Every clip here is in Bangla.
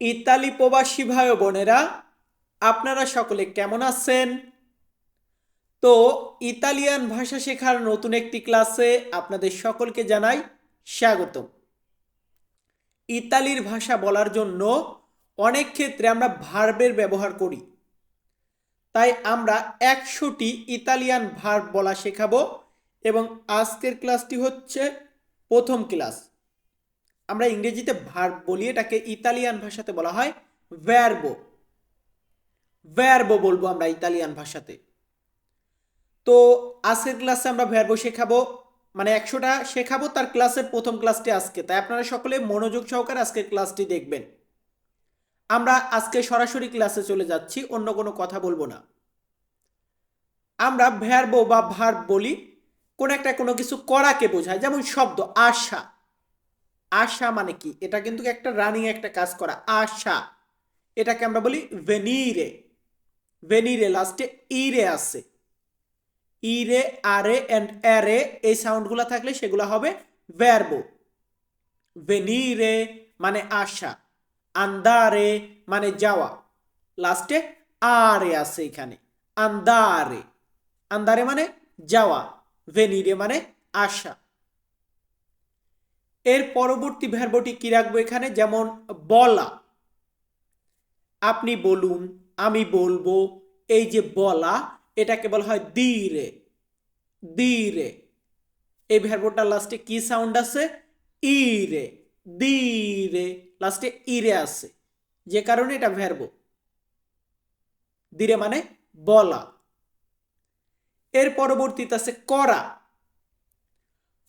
ইতালি প্রবাসী ভাই বোনেরা, আপনারা সকলে কেমন আছেন? তো, ইতালিয়ান ভাষা শেখার নতুন একটি ক্লাসে আপনাদের সকলকে জানাই স্বাগত ইতালির ভাষা বলার জন্য অনেক ক্ষেত্রে আমরা ভার্বের ব্যবহার করি। তাই আমরা একশোটি ইতালিয়ান ভার্ব বলা শেখাবো এবং আজকের ক্লাসটি হচ্ছে প্রথম ক্লাস। আমরা ইংরেজিতে ভার্ব বলি এটাকে ইতালিয়ান ভাষাতে বলা হয় ভ্যারবো ভ্যারবো বলব আমরা ইতালিয়ান ভাষাতে। তো আজকের ক্লাসে আমরা ভ্যারবো শেখাবো। মানে একশোটা শেখাবো, তার ক্লাসের প্রথম ক্লাসটি আজকে। তাই আপনারা সকলে মনোযোগ সহকারে আজকের ক্লাসটি দেখবেন। আমরা আজকে সরাসরি ক্লাসে চলে যাচ্ছি, অন্য কোনো কথা বলব না। আমরা ভ্যারবো বা ভার্ব বলি, কোনো একটা কোনো কিছু করাকে বোঝায়, যেমন শব্দ, আশা। আশা মানে কি? এটা কিন্তু একটা রানিং একটা কাজ করা। আশা। এটাকে আমরা বলি ভেনিরে ভেনিরে লাস্টে ইরে আছে। ইরে আরে অ্যান্ড অ্যারে এই সাউন্ডগুলো থাকলে সেগুলো হবে ভ্যারবো ভেনিরে মানে আশা। আন্দারে মানে যাওয়া। লাস্টে আরে আছে এখানে। আন্দারে আন্দারে মানে যাওয়া। ভেনিরে মানে আশা। এর পরবর্তী ভ্যারবটি কি রাখব এখানে? যেমন বলা। আপনি বলুন, আমি বলব, এই যে বলা, এটাকে বলা হয় দিরে। দিরে। এই ভ্যারবটার লাস্টে কি সাউন্ড আছে? ইরে। দিরে। লাস্টে ইরে আছে। যে কারণে এটা ভ্যারব দিরে মানে বলা। এর পরবর্তীতে আছে করা।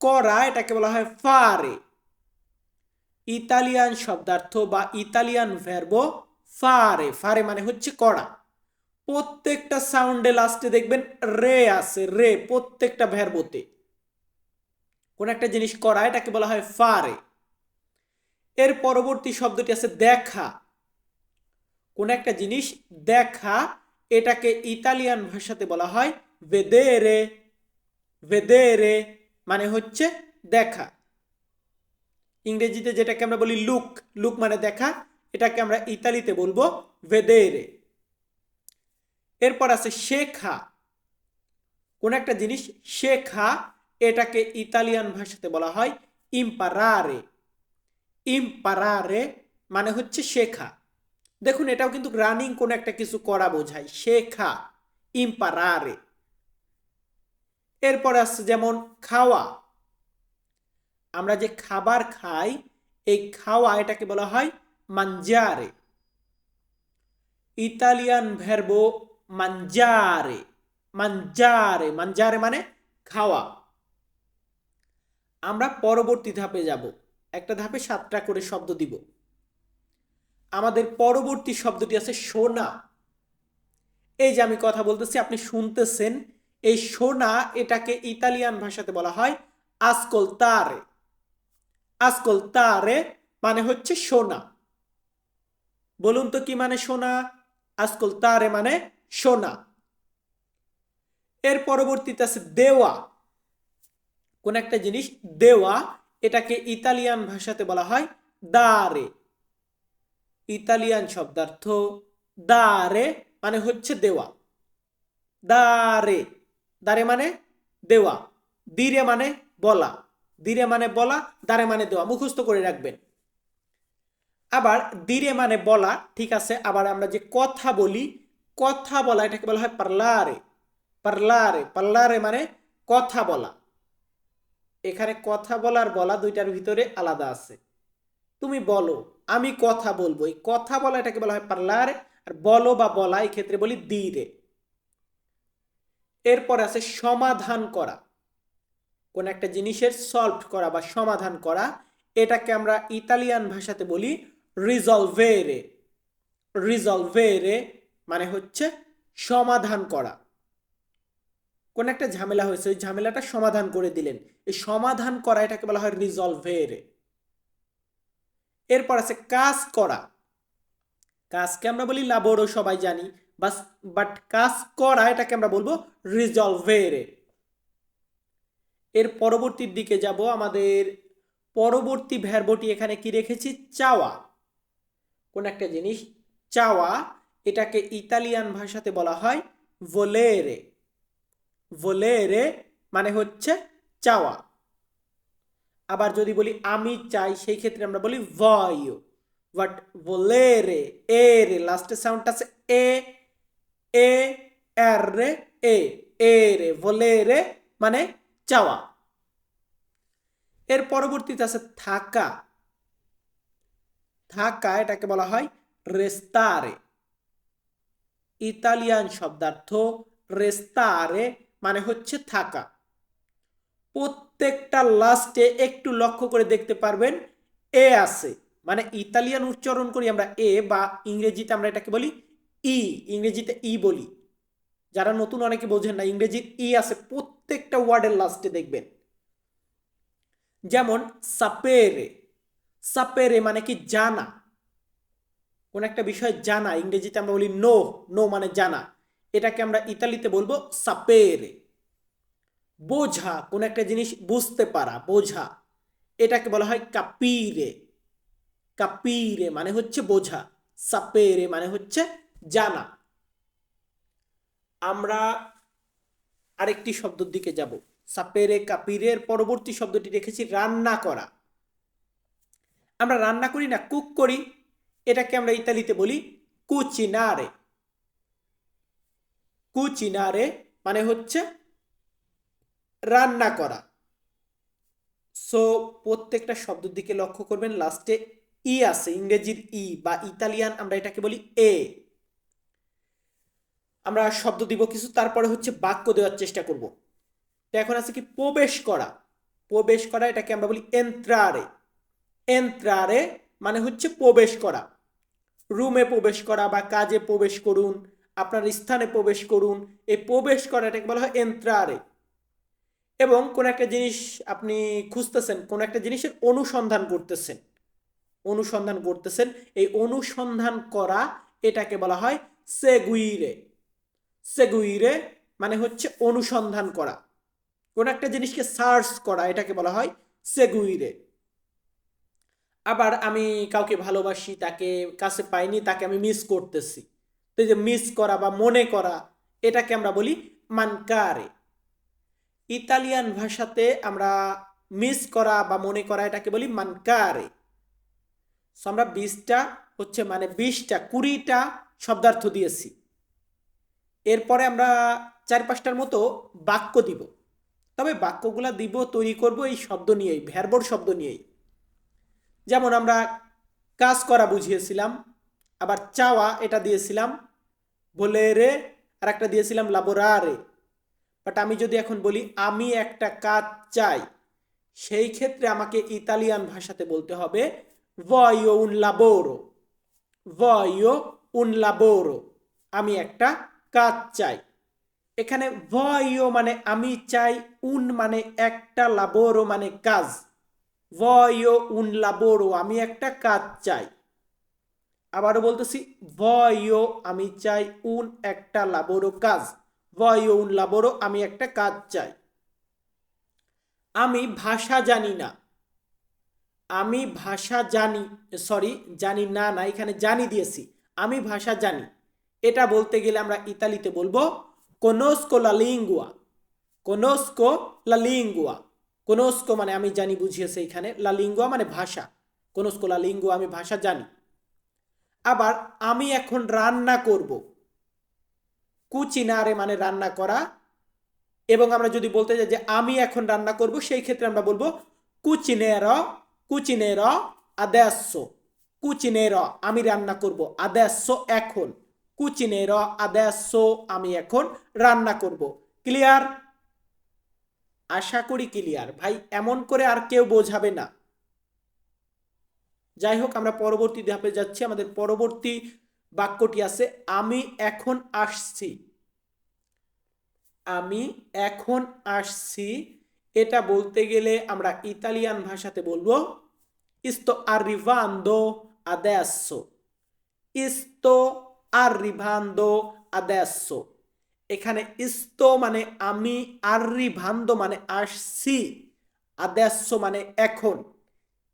করা, এটাকে বলা হয় ফারে ইতালিয়ান শব্দার্থ বা ইতালিয়ান ভ্যারবো ফারে ফারে মানে হচ্ছে করা। প্রত্যেকটা সাউন্ডে লাস্টে দেখবেন রে আছে রে প্রত্যেকটা ভ্যারবোতে কোন একটা জিনিস করা, এটাকে বলা হয় ফারে এর পরবর্তী শব্দটি আছে দেখা। কোন একটা জিনিস দেখা, এটাকে ইতালিয়ান ভাষাতে বলা হয় ভেদেরে ভেদেরে মানে হচ্ছে দেখা। ইংরেজিতে যেটাকে আমরা বলি লুক লুক মানে দেখা, এটাকে আমরা ইতালিতে বলব ভেদেরে এরপর আছে শেখা। কোন একটা জিনিস শেখা, এটাকে ইতালিয়ান ভাষাতে বলা হয় ইম্পারারে ইম্পারারে মানে হচ্ছে শেখা। দেখুন, এটাও কিন্তু রানিং কোন একটা কিছু করা বোঝায়। শেখা ইম্পারারে এরপর আসছে যেমন খাওয়া। আমরা যে খাবার খাই, এই খাওয়া এটাকে বলা হয় মাঞ্জারে ইতালিয়ান ভ্যারবো মাঞ্জারে মাঞ্জারে মাঞ্জারে মানে খাওয়া। আমরা পরবর্তী ধাপে যাব। একটা ধাপে সাতটা করে শব্দ দিব। আমাদের পরবর্তী শব্দটি আছে সোনা। এই যে আমি কথা বলতেছি, আপনি শুনতেছেন এই সোনা এটাকে ইতালিয়ান ভাষাতে বলা হয় আসকল তারে আসকল তারে মানে হচ্ছে সোনা। বলুন তো কি মানে সোনা? আসকল তারে মানে সোনা। এর পরবর্তীতে আছে দেওয়া। কোন একটা জিনিস দেওয়া, এটাকে ইতালিয়ান ভাষাতে বলা হয় দারে ইতালিয়ান শব্দার্থ দারে মানে হচ্ছে দেওয়া। দারে দারে মানে দেওয়া। দিরে মানে বলা। দিরে মানে বলা দারে মানে দেওয়া। মুখস্থ করে রাখবেন। আবার দিরে মানে বলা, ঠিক আছে, আবার আমরা যে কথা বলি, কথা বলা, এটাকে বলা হয় পার্লারে। পার্লারে পার্লারে মানে কথা বলা। এখানে কথা বলার বলা দুইটার ভিতরে আলাদা আছে। তুমি বলো, আমি কথা বলব। এই কথা বলা এটাকে বলা হয় পার্লারে, আর বলো বা বলা এই ক্ষেত্রে বলি দিরে এরপর আছে সমাধান করা। কোন একটা জিনিসের সলভ করা বা সমাধান করা, এটাকে আমরা ইতালিয়ান ভাষাতে বলি রিজলভেরে। রিজলভেরে মানে হচ্ছে সমাধান করা। কোন একটা ঝামেলা হয়েছে, ওই ঝামেলাটা সমাধান করে দিলেন। এই সমাধান করা এটাকে বলা হয় রিজলভেরে। এরপর আছে কাজ করা। কাজকে আমরা বলি লাবোরও সবাই জানি। বাস বাট কাজ করা এটাকে আমরা বলব রিজলভেরে এর পরবর্তীর দিকে যাব আমাদের পরবর্তী ভ্যারবটি এখানে কি রেখেছি? চাওয়া। কোন একটা জিনিস, চাওয়া, এটাকে ইতালিয়ান ভাষাতে বলা হয় ভোলেরে ভোলেরে মানে হচ্ছে চাওয়া। আবার যদি বলি আমি চাই, সেই ক্ষেত্রে আমরা বলি ভয়ো বাট ভোলেরে এ রে লাস্টের সাউন্ড আছে এ এ আর এ এ রে, বলে রে মানে চাওয়া। এর পরবর্তীতে আছে থাকা। থাকা এটাকে বলা হয় রেস্তারে। ইতালিয়ান শব্দার্থ রেস্তারে মানে হচ্ছে থাকা। প্রত্যেকটা লাস্টে একটু লক্ষ্য করে দেখতে পারবেন, এ আছে। মানে ইতালিয়ান উচ্চারণ করি আমরা এ বা ইংরেজিতে আমরা এটাকে বলি ই, ইংরেজিতে ই বলি। যারা নতুন অনেকে বোঝেন না, ইংরেজির ই আছে প্রত্যেকটা ওয়ার্ডের লাস্টে দেখবেন। যেমন, সাপেরে। সাপেরে মানে কি জানা? কোন একটা বিষয় জানা, ইংরেজিতে আমরা বলি নো নো মানে জানা। এটাকে আমরা ইতালিতে বলব সাপেরে। বোঝা, কোন একটা জিনিস বুঝতে পারা, বোঝা। এটাকে বলা হয় কাপিরে। কাপিরে মানে হচ্ছে বোঝা। সাপেরে মানে হচ্ছে জানা। আমরা আরেকটি শব্দের দিকে যাব। সাপেরে কাপিরের পরবর্তী শব্দটি রেখেছি, রান্না করা। আমরা রান্না করি না, কুক করি। এটাকে আমরা ইতালিতে বলি কুচিনারে। কুচিনারে মানে হচ্ছে রান্না করা। সো প্রত্যেকটা শব্দের দিকে লক্ষ্য করবেন লাস্টে ই আছে, ইংরেজির ই বা ইতালিয়ান আমরা এটাকে বলি এ। আমরা শব্দ দিব কিছু, তারপরে হচ্ছে বাক্য দেওয়ার চেষ্টা করব। তো এখন আছে কি, প্রবেশ করা। প্রবেশ করা, এটাকে আমরা বলি এন্ত্রারে। এন্ত্রারে মানে হচ্ছে প্রবেশ করা। রুমে প্রবেশ করা বা কাজে প্রবেশ করুন, আপনার স্থানে প্রবেশ করুন, এই প্রবেশ করা এটাকে বলা হয় এন্ত্রারে। এবং কোন একটা জিনিস আপনি খুঁজতেছেন, কোন একটা জিনিসের অনুসন্ধান করতেছেন অনুসন্ধান করতেছেন, এই অনুসন্ধান করা এটাকে বলা হয় সেগুইরে। সেগুইরে মানে হচ্ছে অনুসন্ধান করা। কোন একটা জিনিসকে সার্চ করা, এটাকে বলা হয় সেগুইরে। আবার আমি কাউকে ভালোবাসি, তাকে কাছে পাইনি, তাকে আমি মিস করতেছি। তো যে মিস করা বা মনে করা, এটাকে আমরা বলি মানকারে। ইতালিয়ান ভাষাতে আমরা মিস করা বা মনে করা, এটাকে বলি মানকারে। সো আমরা বিশটা হচ্ছে মানে বিশটা, কুড়িটা শব্দার্থ দিয়েছি। এরপরে আমরা চার পাঁচটার মতো বাক্য দিব। তবে বাক্যগুলা দিব, তৈরি করব এই শব্দ নিয়েই ভ্যারবর শব্দ নিয়েই। যেমন আমরা কাজ করা বুঝিয়েছিলাম, আবার চাওয়া এটা দিয়েছিলাম, বলে রে, আর একটা দিয়েছিলাম লাবোরারে। বাট আমি যদি এখন বলি, আমি একটা কাজ চাই, সেই ক্ষেত্রে আমাকে ইতালিয়ান ভাষাতে বলতে হবে ভয়ো উন লাবোরো ভয়ো উন লাবোরো আমি একটা কাজ চাই। এখানে ভয়ো মানে আমি চাই, উন মানে একটা লাবোরো মানে কাজ। ভয়ো উন লাবোরো আমি একটা কাজ চাই। আবারও বলতেছি ভয়ো আমি চাই, উন, একটা লাবোরো কাজ। ভয়ো উন লাবোরো আমি একটা কাজ চাই। আমি ভাষা জানি না। আমি ভাষা জানি সরি জানি না না, এখানে জানি দিয়েছি। আমি ভাষা জানি। এটা বলতে গেলে আমরা ইতালিতে বলব কোনোস্কো লা লিঙ্গুয়া কোনোস্কো লা লিঙ্গুয়া কোনোস্কো মানে আমি জানি, বুঝিয়েছে এখানে। লা লিঙ্গুয়া মানে ভাষা। কোনোস্কো লা লিঙ্গুয়া আমি ভাষা জানি। আবার আমি এখন রান্না করব। কুচিনারে মানে রান্না করা। এবং আমরা যদি বলতে যাই যে আমি এখন রান্না করব, সেই ক্ষেত্রে আমরা বলব কুচিনের কুচিনের আদেশ কুচিনের আমি রান্না করব আদেশ এখন। কুচিনের আদেশ আমি এখন রান্না করব ক্লিয়ার আশা করি ক্লিয়ার ভাই এমন করে আর কেউ বোঝাবে না যাই হোক আমরা পরবর্তী ধাপে যাচ্ছি, আমাদের পরবর্তী বাক্যটি আছে, আমি এখন আসছি। আমি এখন আসছি, এটা বলতে গেলে আমরা ইতালিয়ান ভাষাতে বলব ইস্তো arrivando adesso ইস্তো arrivando adesso. এখানে ইস্তো মানে আমি, arrivando মানে আসছি, adesso মানে এখন।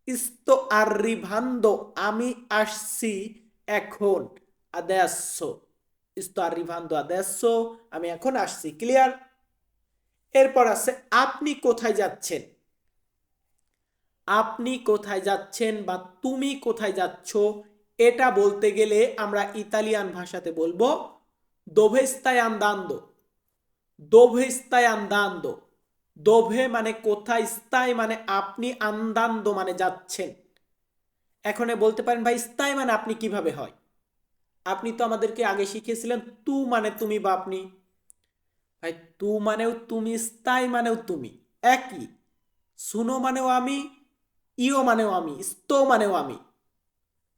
ইস্তো arrivando, আমি আসছি, এখন, adesso sto arrivando, adesso, আমি এখন আসছি ক্লিয়ার এরপর আছে, আপনি কোথায় যাচ্ছেন? আপনি কোথায় যাচ্ছেন বা তুমি কোথায় যাচ্ছ? এটা বলতে গেলে আমরা ইতালিয়ান ভাষাতে বলব দোভে স্তাই আন্দান্দো দোভে স্তাই আন্দান্দো দোভে মানে কোথায়? স্তাই মানে আপনি আন্দান্দো মানে যাচ্ছেন। এখন বলতে পারেন, ভাই স্তাই মানে আপনি কীভাবে হয়? আপনি তো আমাদেরকে আগে শিখিয়েছিলেন, তু মানে তুমি বা আপনি। ভাই, তু মানেও তুমি স্তাই মানেও তুমি। একই। শুনো মানেও আমি, ইও মানেও আমি স্তো মানেও আমি।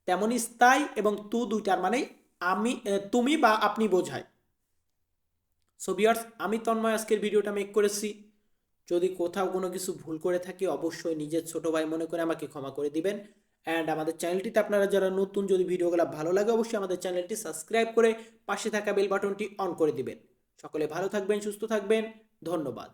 তেমনই স্থাই এবং তু দুইটার মানে আমি তুমি বা আপনি বোঝায়। সো বিয়ার্স আমি তন্ময় আজকের ভিডিওটা মেক করেছি। যদি কোথাও কোনো কিছু ভুল করে থাকি, অবশ্যই নিজের ছোট ভাই মনে করে আমাকে ক্ষমা করে দিবেন। অ্যান্ড আমাদের চ্যানেলটিতে আপনারা যারা নতুন, যদি ভিডিওগুলো ভালো লাগে, অবশ্যই আমাদের চ্যানেলটি সাবস্ক্রাইব করে পাশে থাকা বেল বাটনটি অন করে দিবেন। সকলে ভালো থাকবেন, সুস্থ থাকবেন। ধন্যবাদ।